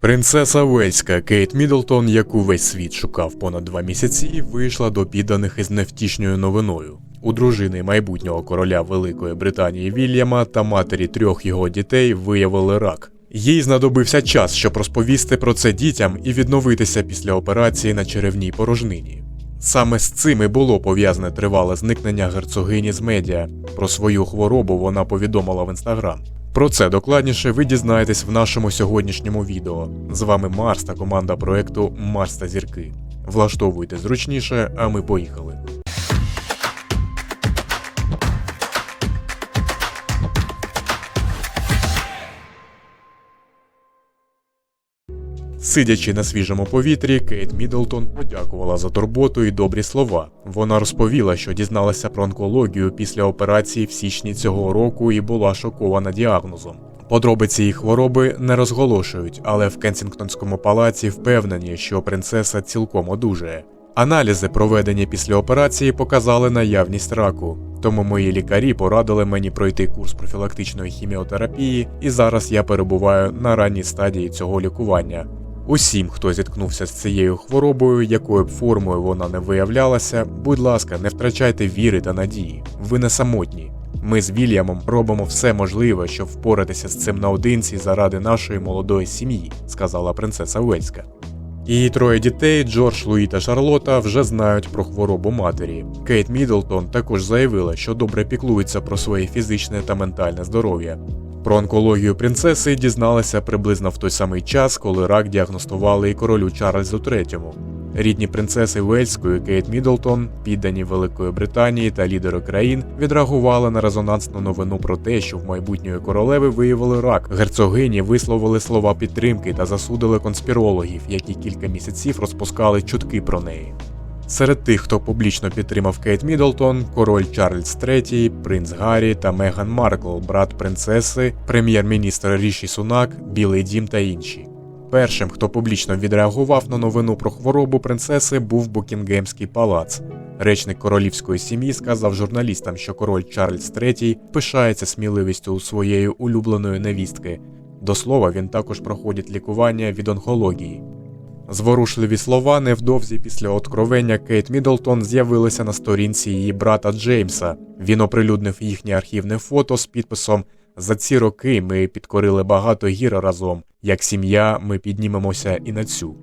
Принцеса Вельська Кейт Міддлтон, яку весь світ шукав понад два місяці, вийшла до підданих із невтішною новиною. У дружини майбутнього короля Великої Британії Вільяма та матері трьох його дітей виявили рак. Їй знадобився час, щоб розповісти про це дітям і відновитися після операції на черевній порожнині. Саме з цим і було пов'язане тривале зникнення герцогині з медіа. Про свою хворобу вона повідомила в інстаграм. Про це докладніше ви дізнаєтесь в нашому сьогоднішньому відео. З вами Марс та команда проекту Марс та зірки. Влаштовуйте зручніше, а ми поїхали. Сидячи на свіжому повітрі, Кейт Міддлтон подякувала за турботу і добрі слова. Вона розповіла, що дізналася про онкологію після операції в січні цього року і була шокована діагнозом. Подробиці її хвороби не розголошують, але в Кенсінгтонському палаці впевнені, що принцеса цілком одужає. Аналізи, проведені після операції, показали наявність раку. Тому мої лікарі порадили мені пройти курс профілактичної хіміотерапії, і зараз я перебуваю на ранній стадії цього лікування. Усім, хто зіткнувся з цією хворобою, якою б формою вона не виявлялася, будь ласка, не втрачайте віри та надії. Ви не самотні. Ми з Вільямом робимо все можливе, щоб впоратися з цим наодинці заради нашої молодої сім'ї, сказала принцеса Уельська. Її троє дітей, Джордж, Луї та Шарлота, вже знають про хворобу матері. Кейт Міддлтон також заявила, що добре піклується про своє фізичне та ментальне здоров'я. Про онкологію принцеси дізналися приблизно в той самий час, коли рак діагностували і королю Чарльзу III. Рідні принцеси Вельської Кейт Міддлтон, піддані Великої Британії та лідери країн, відреагували на резонансну новину про те, що в майбутньої королеви виявили рак. Герцогині висловили слова підтримки та засудили конспірологів, які кілька місяців розпускали чутки про неї. Серед тих, хто публічно підтримав Кейт Міддлтон, король Чарльз III, принц Гаррі та Меган Маркл, брат принцеси, прем'єр-міністр Ріші Сунак, Білий Дім та інші. Першим, хто публічно відреагував на новину про хворобу принцеси, був Букінгемський палац. Речник королівської сім'ї сказав журналістам, що король Чарльз III пишається сміливістю своєї улюбленої невістки. До слова, він також проходить лікування від онкології. Зворушливі слова невдовзі після откровення Кейт Міддлтон з'явилися на сторінці її брата Джеймса. Він оприлюднив їхнє архівне фото з підписом За ці роки ми підкорили багато гір разом. Як сім'я, ми піднімемося і на цю.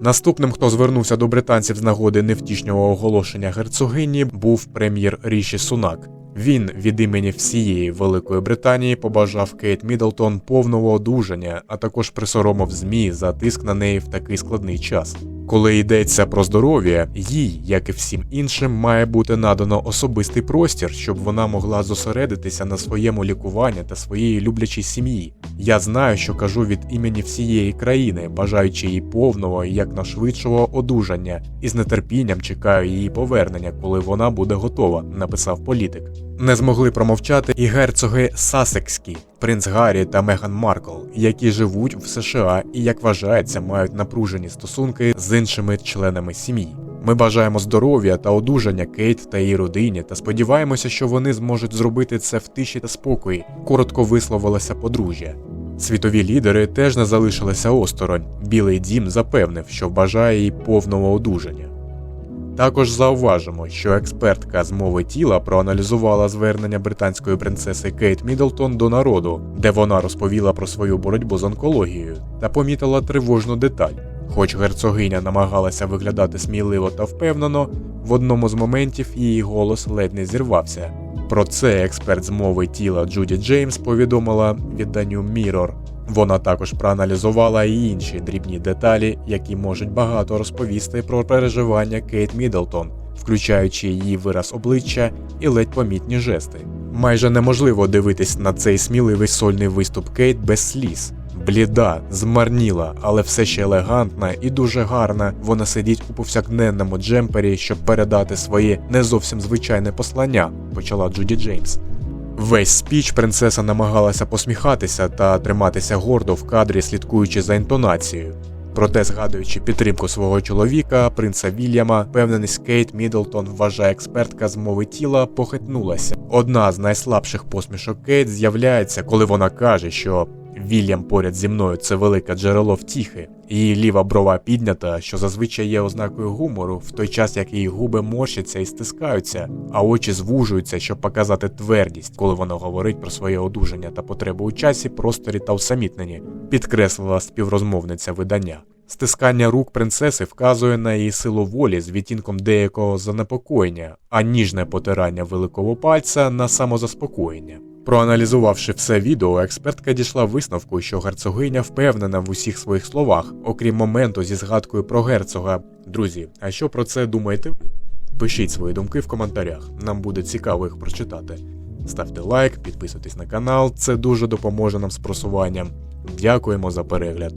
Наступним, хто звернувся до британців з нагоди невтішнього оголошення герцогині, був прем'єр Ріші Сунак. Він від імені всієї Великої Британії побажав Кейт Міддлтон повного одужання, а також присоромив ЗМІ за тиск на неї в такий складний час. Коли йдеться про здоров'я, їй, як і всім іншим, має бути надано особистий простір, щоб вона могла зосередитися на своєму лікуванні та своїй люблячій сім'ї. Я знаю, що кажу від імені всієї країни, бажаючи їй повного і якнайшвидшого одужання, і з нетерпінням чекаю її повернення, коли вона буде готова, написав політик. Не змогли промовчати і герцоги Сасекські, принц Гаррі та Меган Маркл, які живуть в США і, як вважається, мають напружені стосунки з іншими членами сім'ї. Ми бажаємо здоров'я та одужання Кейт та її родині та сподіваємося, що вони зможуть зробити це в тиші та спокої. Коротко висловилася подружжя. Світові лідери теж не залишилися осторонь. Білий дім запевнив, що бажає їй повного одужання. Також зауважимо, що експертка з мови тіла проаналізувала звернення британської принцеси Кейт Міддлтон до народу, де вона розповіла про свою боротьбу з онкологією та помітила тривожну деталь. Хоч герцогиня намагалася виглядати сміливо та впевнено, в одному з моментів її голос ледь не зірвався. Про це експерт з мови тіла Джуді Джеймс повідомила відданню Mirror. Вона також проаналізувала і інші дрібні деталі, які можуть багато розповісти про переживання Кейт Міддлтон, включаючи її вираз обличчя і ледь помітні жести. Майже неможливо дивитись на цей сміливий сольний виступ Кейт без сліз. Бліда, змарніла, але все ще елегантна і дуже гарна. Вона сидить у повсякденному джемпері, щоб передати своє не зовсім звичайне послання, почала Джуді Джеймс. Весь спіч принцеса намагалася посміхатися та триматися гордо в кадрі, слідкуючи за інтонацією. Проте, згадуючи підтримку свого чоловіка, принца Вільяма, впевненість Кейт Міддлтон вважає експертка з мови тіла, похитнулася. Одна з найслабших посмішок Кейт з'являється, коли вона каже, що Вільям поряд зі мною це велике джерело втіхи. Її ліва брова піднята, що зазвичай є ознакою гумору, в той час як її губи морщаться і стискаються, а очі звужуються, щоб показати твердість, коли вона говорить про своє одужання та потреби у часі, просторі та усамітненні, підкреслила співрозмовниця видання. Стискання рук принцеси вказує на її силу волі з відтінком деякого занепокоєння, а ніжне потирання великого пальця на самозаспокоєння. Проаналізувавши все відео, експертка дійшла висновку, що герцогиня впевнена в усіх своїх словах, окрім моменту зі згадкою про герцога. Друзі, а що про це думаєте? Пишіть свої думки в коментарях, нам буде цікаво їх прочитати. Ставте лайк, підписуйтесь на канал, це дуже допоможе нам з просуванням. Дякуємо за перегляд.